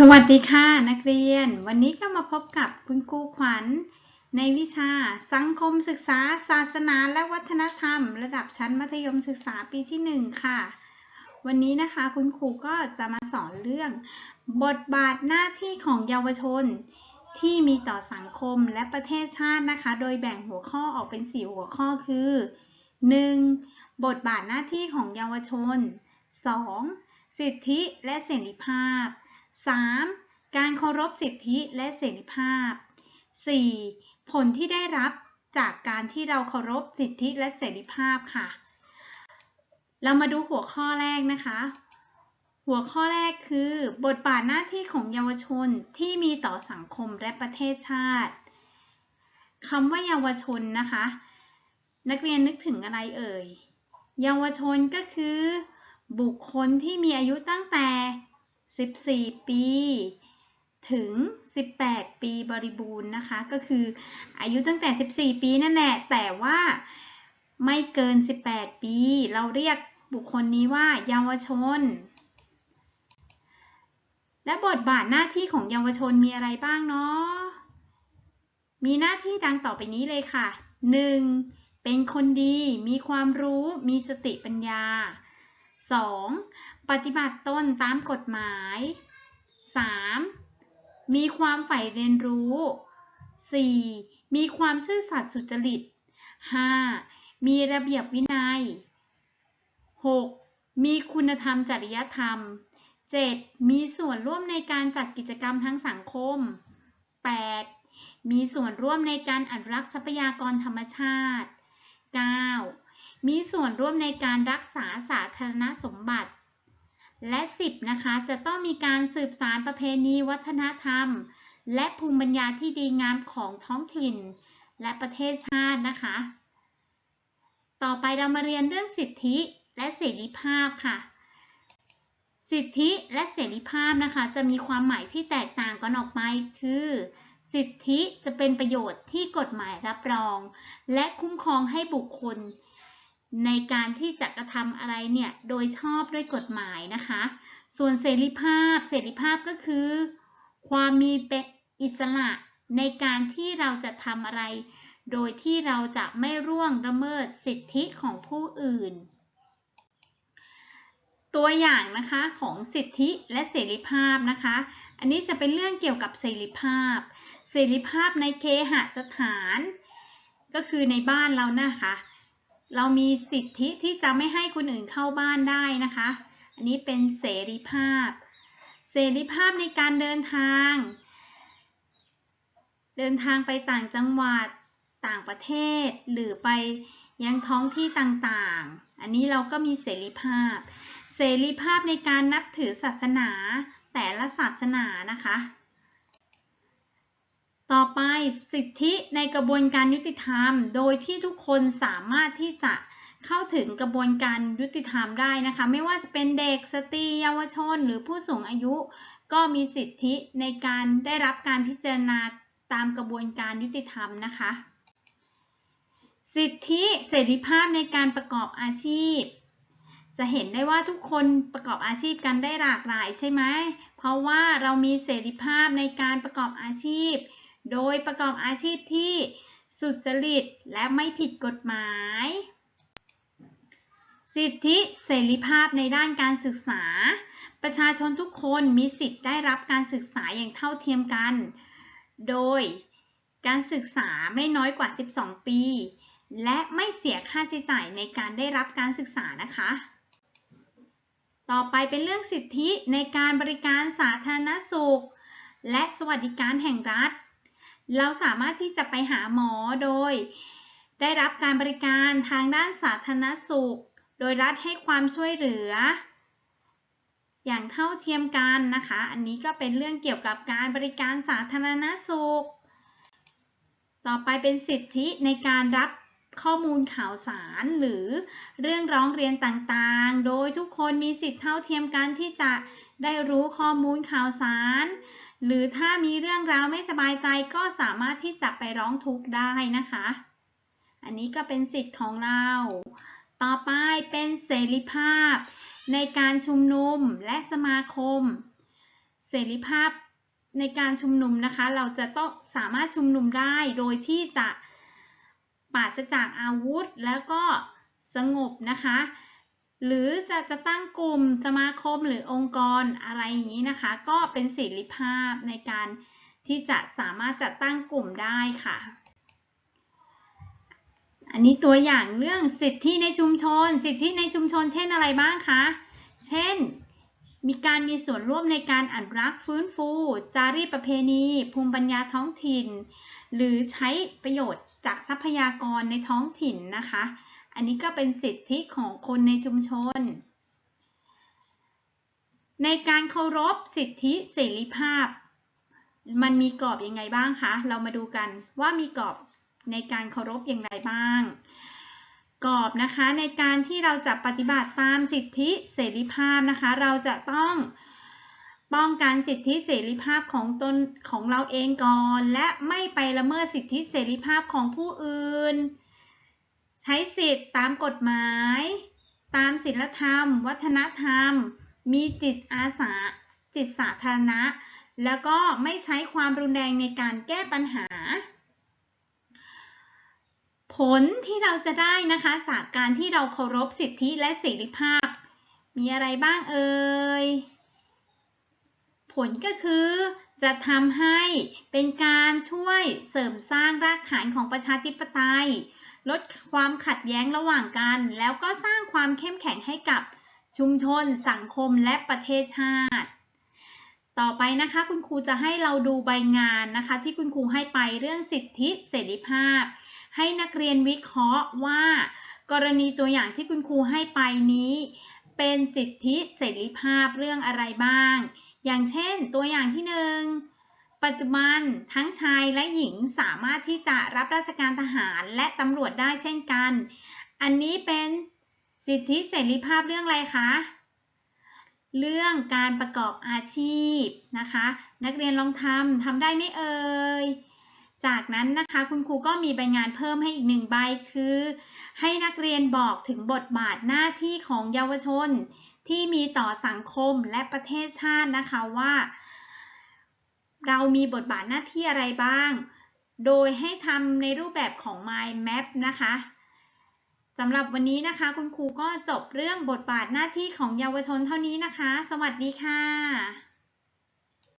สวัสดีค่ะนักเรียน วันนี้ก็มาพบกับคุณครูขวัญ ในวิชา สังคมศึกษา ศาสนาและวัฒนธรรม ระดับชั้นมัธยมศึกษาปีที่ 1 ค่ะ วันนี้นะคะคุณครูก็จะมาสอนเรื่อง บทบาทหน้าที่ของเยาวชน ที่มีต่อสังคมและประเทศชาตินะคะ โดยแบ่งหัวข้อออกเป็น 4 หัวข้อคือ 1. บทบาทหน้าที่ของเยาวชน 2. สิทธิและเสรีภาพ 3. การเคารพสิทธิและเสรีภาพ 4. ผลที่ได้รับจากการที่เราเคารพสิทธิและเสรีภาพค่ะ เรามาดูหัวข้อแรกนะคะ หัวข้อแรกคือ บทบาทหน้าที่ของเยาวชนที่มีต่อสังคมและประเทศชาติคำว่าเยาวชนนะคะ นักเรียนนึกถึงอะไรเอ่ย เยาวชนก็คือ บุคคลที่มีอายุตั้งแต่ 14 ปี ถึง 18 ปีบริบูรณ์นะคะ ก็คืออายุตั้งแต่ 14 ปีนั่นแหละ แต่ว่าไม่เกิน 18 ปี เราเรียกบุคคลนี้ว่าเยาวชน และบทบาทหน้าที่ของเยาวชนมีอะไรบ้างเนาะ มีหน้าที่ดังต่อไปนี้เลยค่ะ 1. เป็นคนดี มีความรู้ มีสติปัญญา 2. ปฏิบัติตนตามกฎหมาย 3. มีความใฝ่เรียนรู้ 4. มีความซื่อสัตย์สุจริต 5. มีระเบียบวินัย 6. มีคุณธรรมจริยธรรม 7. มีส่วนร่วมในการจัดกิจกรรมทั้งสังคม 8. มีส่วนร่วมในการอนุรักษ์ทรัพยากรธรรมชาติ 9. มีส่วนร่วมในการรักษาสา ธารณสมบัติ และ 10 นะคะ จะต้องมีการสืบสารประเพณีวัฒนธรรม และภูมิปัญญาที่ดีงามของท้องถิ่น และประเทศชาตินะคะ ต่อไปเรามาเรียนเรื่องสิทธิและเสรีภาพค่ะ สิทธิและเสรีภาพนะคะ จะมีความหมายที่แตกต่างกันออกไปคือสิทธิจะเป็นประโยชน์ที่กฎหมายรับรอง และคุ้มครองให้บุคคล ในการที่จะกระทำอะไรเนี่ยโดยชอบด้วยกฎหมายนะคะ ส่วนเสรีภาพ เสรีภาพก็คือ ความมีเป็นอิสระในการที่เราจะทำอะไร โดยที่เราจะไม่ร่วงละเมิดสิทธิของผู้อื่น ตัวอย่างนะคะของสิทธิและเสรีภาพนะคะ อันนี้จะเป็นเรื่องเกี่ยวกับเสรีภาพ เสรีภาพในเคหสถาน ก็คือในบ้านเรานะคะ เรามีสิทธิที่จะไม่ให้คนอื่นเข้าบ้านได้นะคะ อันนี้เป็นเสรีภาพ เสรีภาพในการเดินทาง เดินทางไปต่างจังหวัด ต่างประเทศ หรือไปยังท้องที่ต่างๆ อันนี้เราก็มีเสรีภาพ เสรีภาพในการนับถือศาสนาแต่ละศาสนานะคะ ต่อไปสิทธิในกระบวนการยุติธรรม โดยที่ทุกคนสามารถที่จะเข้าถึงกระบวนการยุติธรรมได้นะคะ ไม่ว่าจะเป็นเด็กสตรีเยาวชน หรือผู้สูงอายุ ก็มีสิทธิในการได้รับการพิจารณาตามกระบวนการยุติธรรมนะคะ สิทธิเสรีภาพในการประกอบอาชีพ จะเห็นได้ว่าทุกคนประกอบอาชีพกันได้หลากหลายใช่ไหมเพราะว่าเรามีเสรีภาพในการประกอบอาชีพ โดยประกอบอาชีพที่สุจริตและไม่ผิดกฎหมาย สิทธิเสรีภาพในด้านการศึกษา ประชาชนทุกคนมีสิทธิ์ได้รับการศึกษาอย่างเท่าเทียมกัน โดยการศึกษาไม่น้อยกว่า 12 ปี และไม่เสียค่าใช้จ่ายในการได้รับการศึกษานะคะ ต่อไปเป็นเรื่องสิทธิในการบริการสาธารณสุข และสวัสดิการแห่งรัฐ เราสามารถที่จะไปหาหมอโดย ได้รับการบริการทางด้านสาธารณสุข โดยรัฐให้ความช่วยเหลือ อย่างเท่าเทียมกันนะคะ อันนี้ก็เป็นเรื่องเกี่ยวกับการบริการสาธารณสุข ต่อไปเป็นสิทธิในการรับข้อมูลข่าวสารหรือเรื่องร้องเรียนต่างๆ โดยทุกคนมีสิทธิเท่าเทียมกันที่จะได้รู้ข้อมูลข่าวสาร หรือถ้ามีเรื่องราวไม่สบายใจก็สามารถที่จะไปร้องทุกข์ได้นะคะ อันนี้ก็เป็นสิทธิ์ของเรา ต่อไปเป็นเสรีภาพ ในการชุมนุมและสมาคม เสเสรีภาพในการชุมนุมนะคะ เราจะต้องสามารถชุมนุมได้โดยที่จะปราศจากอาวุธแล้วก็สงบนะคะ หรือจะจะตั้งกลุ่มสมาคมหรือองค์กรอะไรอย่างนี้นะคะ ก็เป็นเสรีภาพในการที่จะสามารถจัดตั้งกลุ่มได้ค่ะ อันนี้ตัวอย่างเรื่องสิทธิในชุมชน สิทธิในชุมชน เช่นอะไรบ้างคะ เช่น มีการมีส่วนร่วมในการอนุรักษ์ฟื้นฟู จารีตประเพณี ภูมิปัญญาท้องถิ่น หรือใช้ประโยชน์จากทรัพยากรในท้องถิ่นนะคะ อันนี้ก็เป็นสิทธิของคนในชุมชน ในการเคารพสิทธิเสรีภาพ มันมีกรอบอยังไงบ้างคะ เรามาดูกันว่ามีกรอบในการเคารพอย่างไรบ้าง กรอบนะคะในการที่เราจะปฏิบัติตามสิทธิเสรีภาพนะคะ เราจะต้องป้องกันสิทธิเสรีภาพของตนของเราเองก่อน และไม่ไปละเมิดสิทธิเสรีภาพของผู้อื่น ใช้สิทธิตามกฎหมาย ตามศีลธรรม วัฒนธรรม มีจิตอาสา จิตสาธารณะ แล้วก็ไม่ใช้ความรุนแรงในการแก้ปัญหา ผลที่เราจะได้นะคะจากการที่เราเคารพสิทธิและเสรีภาพ มีอะไรบ้างเอ่ย ผลก็คือจะทำให้เป็นการช่วยเสริมสร้างรากฐานของประชาธิปไตย ลดความขัดแย้งระหว่างกัน แล้วก็สร้างความเข้มแข็งให้กับชุมชน สังคมและประเทศชาติ ต่อไปนะคะคุณครูจะให้เราดูใบงานนะคะ ที่คุณครูให้ไปเรื่องสิทธิเสรีภาพ ให้นักเรียนวิเคราะห์ว่า กรณีตัวอย่างที่คุณครูให้ไปนี้ เป็นสิทธิเสรีภาพเรื่องอะไรบ้าง อย่างเช่น ตัวอย่างที่หนึ่ง ปัจจุบันทั้งชายและหญิงสามารถที่จะรับราชการทหารและตำรวจได้เช่นกัน อันนี้เป็นสิทธิเสรีภาพเรื่องอะไรคะ เรื่องการประกอบอาชีพนะคะ นักเรียนลองทำทำได้ไหมเอ่ย จากนั้นนะคะคุณครูก็มีใบงานเพิ่มให้อีกหนึ่งใบคือ ให้นักเรียนบอกถึงบทบาทหน้าที่ของเยาวชน ที่มีต่อสังคมและประเทศชาตินะคะว่า เรามีบทบาทหน้าที่อะไรบ้าง โดยให้ทำในรูปแบบของ Mind Map นะคะสำหรับวันนี้นะคะ คุณครูก็จบเรื่องบทบาทหน้าที่ของเยาวชนเท่านี้นะคะ สวัสดีค่ะ